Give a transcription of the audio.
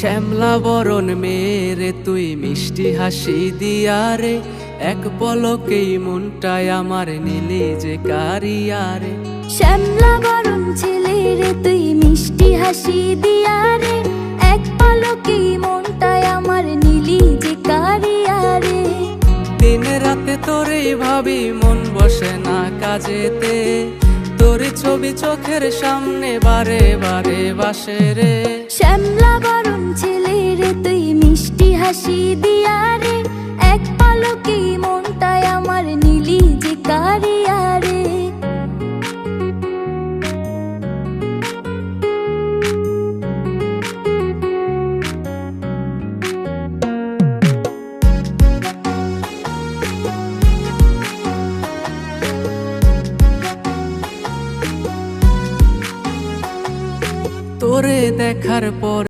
শ্যামলা বরণ মেরে তুই মিষ্টি হাসি দিয়ারে এক পলকেই মনটায় আমার নিলি যে কারিয়ারে। শ্যামলা বরণ ছেলে রে তুই মিষ্টি হাসি দিয়া রে। এক পলকেই মনটায় আমার নীলি যে কারিয়ারে। দিন রাতে তোরে ভাবি মন বসে না কাজেতে। তোর ছবি চোখের সামনে বারে বারে বাসে রে। শ্যামলা হাসি দিয়া রে এক পলকেই মনটায় আমার নীলি যে কারিয়ারে তোরে দেখার পর